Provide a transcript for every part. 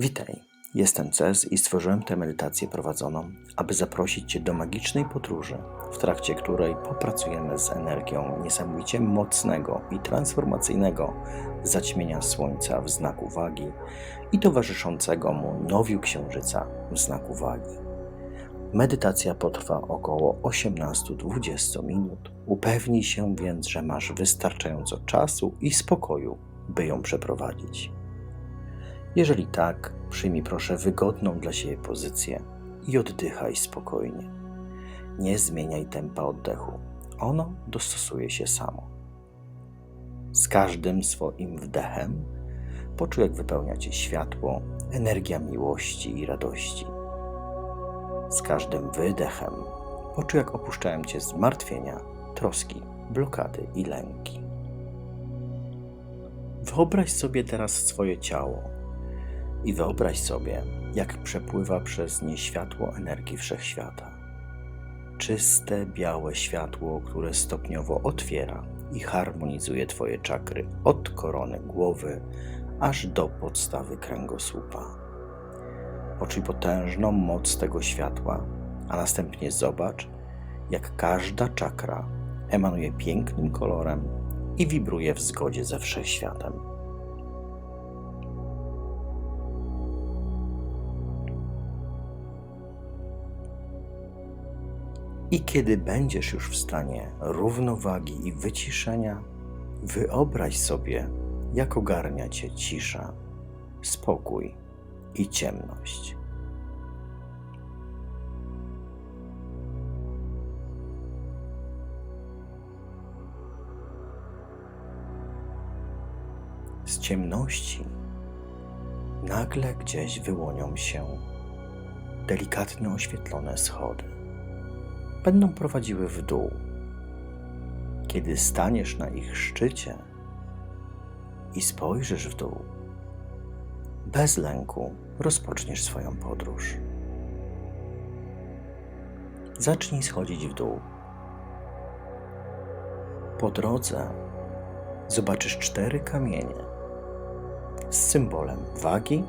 Witaj, jestem Cez i stworzyłem tę medytację prowadzoną, aby zaprosić Cię do magicznej podróży, w trakcie której popracujemy z energią niesamowicie mocnego i transformacyjnego zaćmienia Słońca w znaku wagi i towarzyszącego mu nowiu Księżyca w znaku wagi. Medytacja potrwa około 18-20 minut. Upewnij się więc, że masz wystarczająco czasu i spokoju, by ją przeprowadzić. Jeżeli tak, przyjmij proszę wygodną dla siebie pozycję i oddychaj spokojnie. Nie zmieniaj tempa oddechu, ono dostosuje się samo. Z każdym swoim wdechem poczuj, jak wypełnia cię światło, energia miłości i radości. Z każdym wydechem poczuj, jak opuszczają cię zmartwienia, troski, blokady i lęki. Wyobraź sobie teraz swoje ciało i wyobraź sobie, jak przepływa przez nie światło energii wszechświata. Czyste, białe światło, które stopniowo otwiera i harmonizuje Twoje czakry od korony głowy aż do podstawy kręgosłupa. Poczuj potężną moc tego światła, a następnie zobacz, jak każda czakra emanuje pięknym kolorem i wibruje w zgodzie ze wszechświatem. I kiedy będziesz już w stanie równowagi i wyciszenia, wyobraź sobie, jak ogarnia cię cisza, spokój i ciemność. Z ciemności nagle gdzieś wyłonią się delikatnie oświetlone schody będą prowadziły w dół. Kiedy staniesz na ich szczycie i spojrzysz w dół, bez lęku rozpoczniesz swoją podróż. Zacznij schodzić w dół. Po drodze zobaczysz cztery kamienie z symbolem wagi,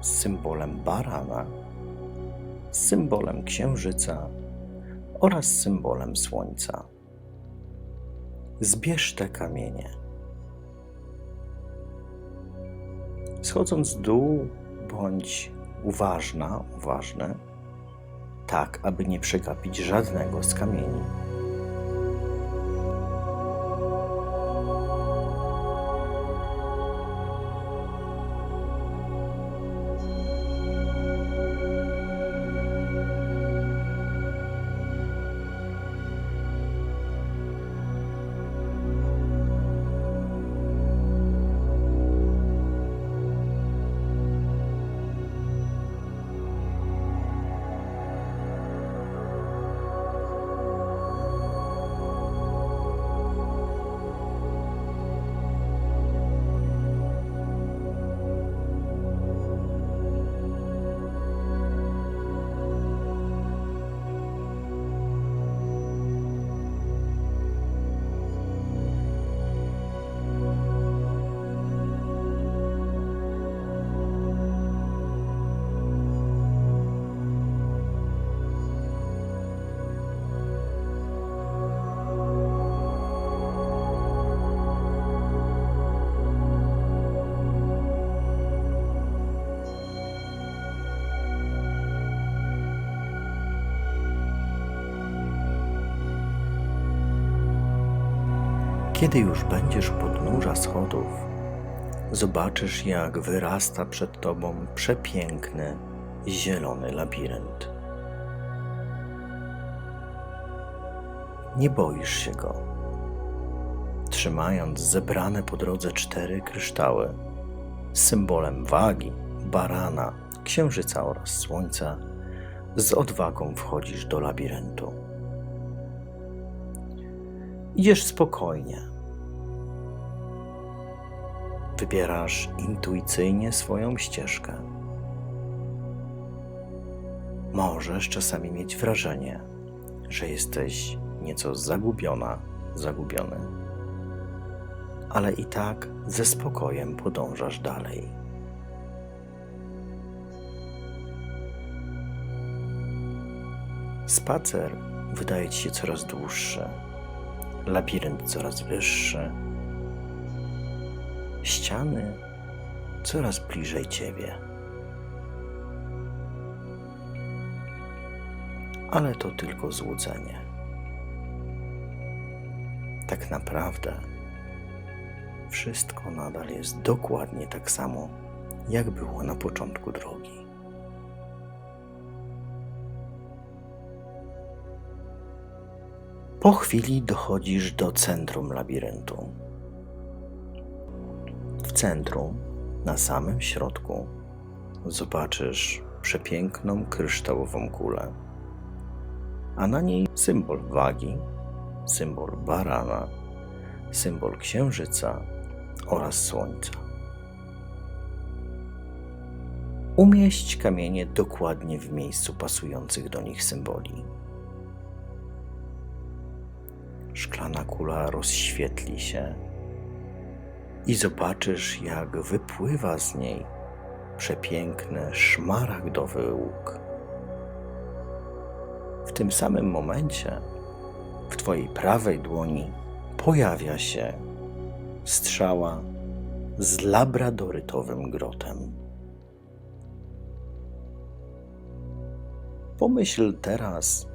z symbolem barana, z symbolem księżyca oraz symbolem słońca. Zbierz te kamienie. Schodząc w dół, bądź uważna, uważny, tak aby nie przegapić żadnego z kamieni. Kiedy już będziesz podnóża schodów, zobaczysz, jak wyrasta przed tobą przepiękny, zielony labirynt. Nie boisz się go. Trzymając zebrane po drodze cztery kryształy symbolem wagi, barana, księżyca oraz słońca, z odwagą wchodzisz do labiryntu. Idziesz spokojnie. Wybierasz intuicyjnie swoją ścieżkę. Możesz czasami mieć wrażenie, że jesteś nieco zagubiona, zagubiony, ale i tak ze spokojem podążasz dalej. Spacer wydaje ci się coraz dłuższy, labirynt coraz wyższy ściany coraz bliżej ciebie. Ale to tylko złudzenie. Tak naprawdę wszystko nadal jest dokładnie tak samo, jak było na początku drogi. Po chwili dochodzisz do centrum labiryntu. Centrum, na samym środku, zobaczysz przepiękną kryształową kulę, a na niej symbol wagi, symbol barana, symbol księżyca oraz słońca. Umieść kamienie dokładnie w miejscu pasujących do nich symboli. Szklana kula rozświetli się i zobaczysz, jak wypływa z niej przepiękny szmaragdowy łuk. W tym samym momencie w Twojej prawej dłoni pojawia się strzała z labradorytowym grotem. Pomyśl teraz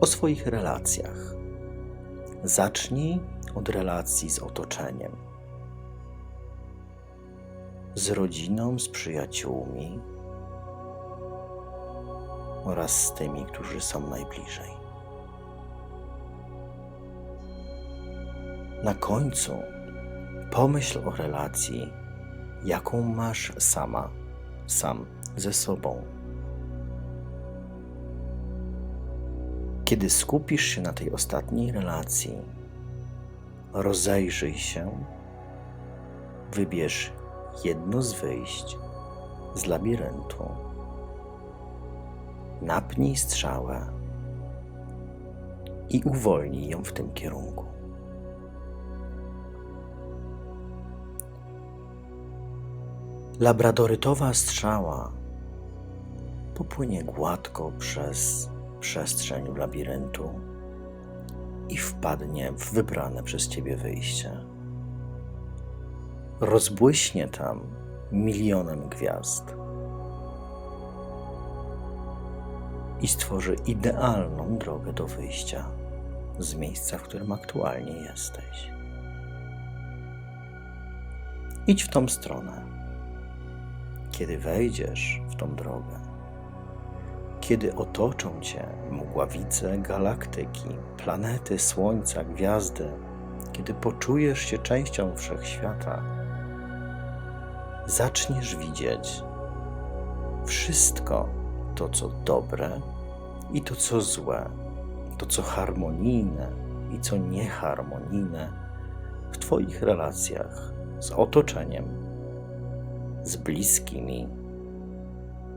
o swoich relacjach. Zacznij od relacji z otoczeniem, z rodziną, z przyjaciółmi oraz z tymi, którzy są najbliżej. Na końcu pomyśl o relacji, jaką masz sama, sam ze sobą. Kiedy skupisz się na tej ostatniej relacji, rozejrzyj się, wybierz jedno z wyjść z labiryntu, napnij strzałę i uwolnij ją w tym kierunku. Labradorytowa strzała popłynie gładko przez przestrzeń labiryntu i wpadnie w wybrane przez ciebie wyjście. Rozbłyśnie tam milionem gwiazd i stworzy idealną drogę do wyjścia z miejsca, w którym aktualnie jesteś. Idź w tą stronę kiedy wejdziesz w tą drogę, kiedy otoczą cię mgławice galaktyki, planety, słońca, gwiazdy, kiedy poczujesz się częścią wszechświata, zaczniesz widzieć wszystko to, co dobre i to, co złe, to, co harmonijne i co nieharmonijne w Twoich relacjach z otoczeniem z bliskimi,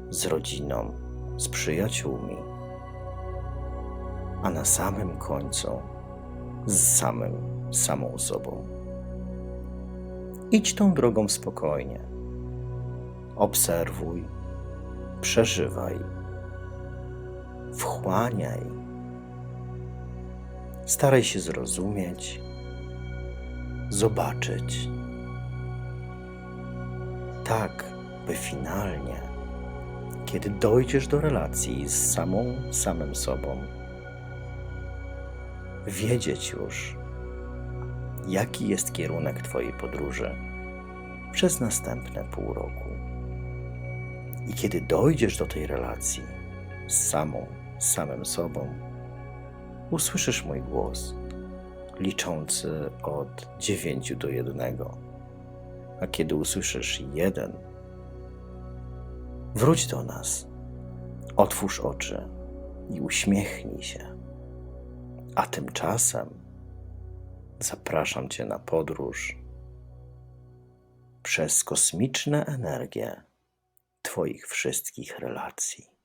z rodziną, z przyjaciółmi, a na samym końcu z samym, samą sobą. Idź tą drogą spokojnie. Obserwuj, przeżywaj, wchłaniaj. Staraj się zrozumieć, zobaczyć tak, by finalnie, kiedy dojdziesz do relacji z samą, samym sobą, wiedzieć już, jaki jest kierunek Twojej podróży przez następne pół roku. I kiedy dojdziesz do tej relacji z samą, z samym sobą, usłyszysz mój głos, liczący od dziewięciu do jednego a kiedy usłyszysz jeden, wróć do nas, otwórz oczy i uśmiechnij się. A tymczasem zapraszam Cię na podróż przez kosmiczne energie Twoich wszystkich relacji.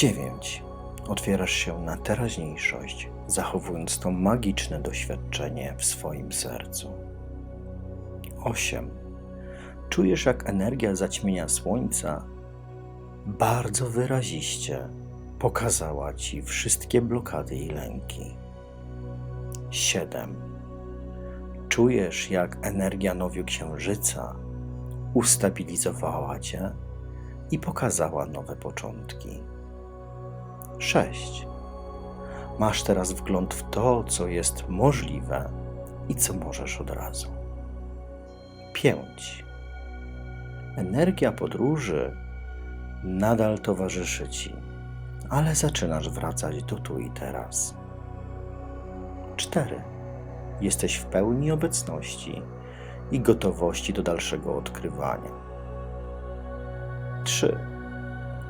9. Otwierasz się na teraźniejszość, zachowując to magiczne doświadczenie w swoim sercu. 8. Czujesz, jak energia zaćmienia słońca bardzo wyraziście pokazała ci wszystkie blokady i lęki. 7. Czujesz, jak energia nowiu księżyca ustabilizowała cię i pokazała nowe początki. 6. Masz teraz wgląd w to, co jest możliwe i co możesz od razu. 5. Energia podróży nadal towarzyszy ci, ale zaczynasz wracać do tu i teraz. 4. Jesteś w pełni obecności i gotowości do dalszego odkrywania. 3.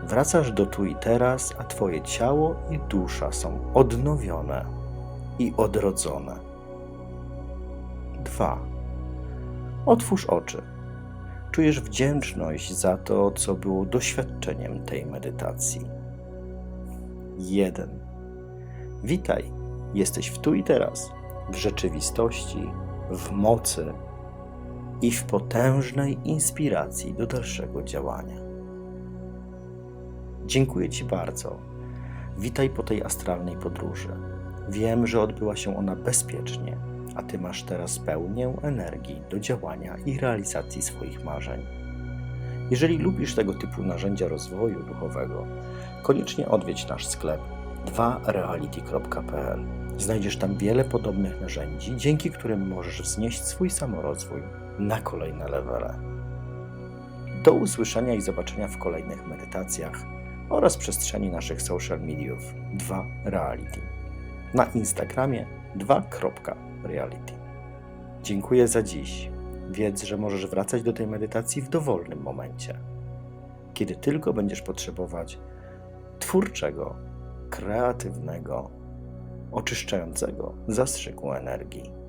Wracasz do tu i teraz, a Twoje ciało i dusza są odnowione i odrodzone. 2. Otwórz oczy. Czujesz wdzięczność za to, co było doświadczeniem tej medytacji. 1. Witaj, jesteś w tu i teraz, w rzeczywistości, w mocy i w potężnej inspiracji do dalszego działania. Dziękuję Ci bardzo. Witaj po tej astralnej podróży. Wiem, że odbyła się ona bezpiecznie, a Ty masz teraz pełnię energii do działania i realizacji swoich marzeń. Jeżeli lubisz tego typu narzędzia rozwoju duchowego, koniecznie odwiedź nasz sklep 2reality.pl. Znajdziesz tam wiele podobnych narzędzi, dzięki którym możesz wznieść swój samorozwój na kolejne levele. Do usłyszenia i zobaczenia w kolejnych medytacjach oraz przestrzeni naszych social mediów 2 Reality. Na Instagramie 2.reality. Dziękuję za dziś. Wiedz, że możesz wracać do tej medytacji w dowolnym momencie, kiedy tylko będziesz potrzebować twórczego, kreatywnego, oczyszczającego zastrzyku energii.